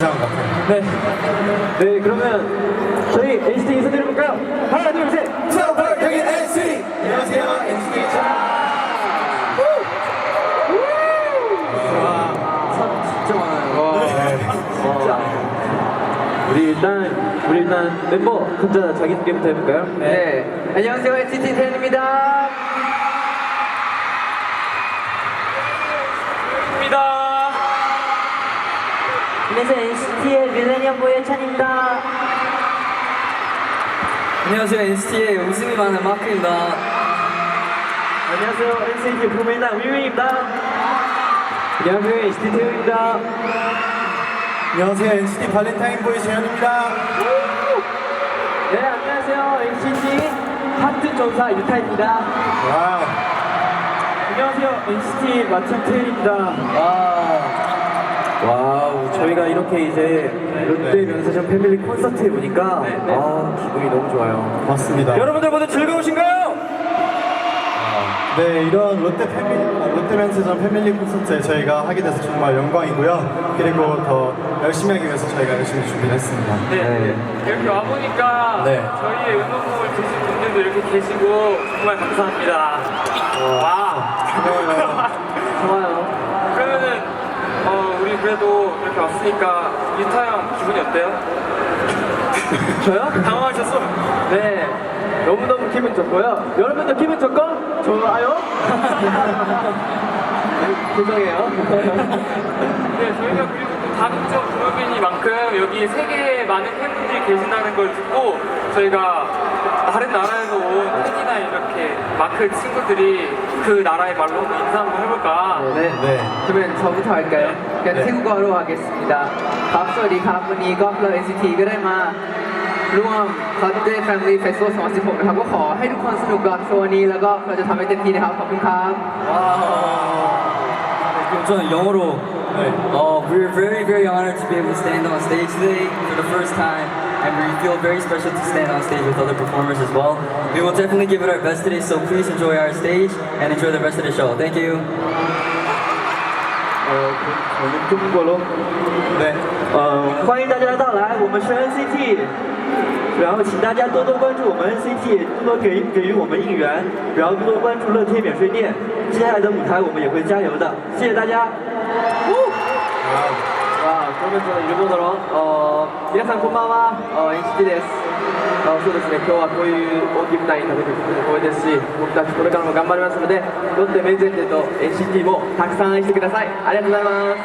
네. 네, 그러면 저희 NCT 인사드려볼까요? 하나, 둘, 셋. 트럼프 여기 NCT 안녕하세요 NCT 자 진짜 많아요. 진짜. 우리 일단 우리 일단 멤버 각자 자기 소개부터 해볼까요? 네. 안녕하세요. NCT 텐입니다. 안녕하세요 NCT의 밀레니엄 보이의 찬입니다. 안녕하세요. NCT의 웃음이 많은 마크입니다. 안녕하세요. NCT 부메이다 위위입니다. 안녕하세요. NCT 태우입니다. 안녕하세요 NCT 발렌타인 보이 재현입니다 네, 안녕하세요. NCT 하트 전사 유타입니다. 와우 안녕하세요. NCT 마찬 태일입니다. 와 우, 저희가 이렇게 이제 롯데 면세점 패밀리 콘서트에 오니까 아, 기분이 너무 좋아요. 맞습니다 여러분들 모두 즐거우신가요? 네 이런 롯데 패밀리 롯데 면세점 패밀리 콘서트에 저희가 하게 돼서 정말 영광이고요 그리고 더 열심히 하기 위해서 저희가 열심히 준비를 했습니다 네. 이렇게 와보니까 네. 저희의 응원곡을 주신 분들도 이렇게 계시고 정말 감사합니다. 와. 좋아요. 어, 우리 그래도 이렇게 왔으니까 유타 형 기분이 어때요? 저요? 당황하셨어? 네. 너무너무 기분 좋고요. 여러분도 기분 좋고? 좋아요? 네, 죄송해요. 네, 저희가 그리고 또 다국적 동업인이만큼 여기 세계에 많은 팬분들이 계신다는 걸 듣고 저희가 다른 나라에서 온 팬이나 이렇게 마크 친구들이 그 나라의 말로 한번 인사 한번 해볼까? 네. 네 그러면 저부터 할까요? ดี๋ยวทิ้งก็รู้ว่าเกสิด국어 하러 가겠습니 다. 밥소리 가분 이거 플러 NCT ก็ได้มาร่วม Saturday Family Festival 26นะครับ ก็ขอให้ทุกคนสนุกกับโชว์นี้ แล้วก็เราจะทำให้เต็มที่นะครับ ขอบคุณครับว้าว그럼 저는 영어로 어, we're very very honored to be able to stand on stage today for the first time and we feel very special to stand on stage with other performers as well. We will definitely give it our best today so please enjoy our stage and enjoy the rest of the show. Thank you. 呃，我们中国咯，对，呃，欢迎大家的到来，我们是 NCT，然后请大家多多关注我们 NCT，多多给给予我们应援，然后多多关注乐天免税店，接下来的舞台我们也会加油的，谢谢大家。哦。그러면 저는 일본어로 어, 皆さんこんばんは、어, NCT です。あそうですね、今日はこういう大きい舞台に立てて光栄ですし、僕たちこれからも頑張りますので、ロッテメンゼンテと NCT もたくさん愛してください。ありがとうございます。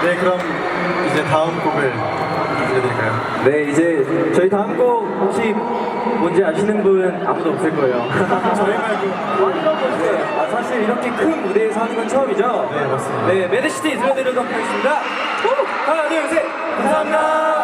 네 그럼 이제 다음 곡을 들려드릴까요? 네, 이제 저희 다음 곡 혹시 뭔지 아시는 분 아무도 없을 거예요. 저희 말고 완전 멋있어요. 아, 사실 이렇게 큰 무대에서 하는 건 처음이죠? 네, 맞습니다. 네, 매드시티 들려드리도록 하겠습니다. 후! 하나, 둘, 셋! 감사합니다.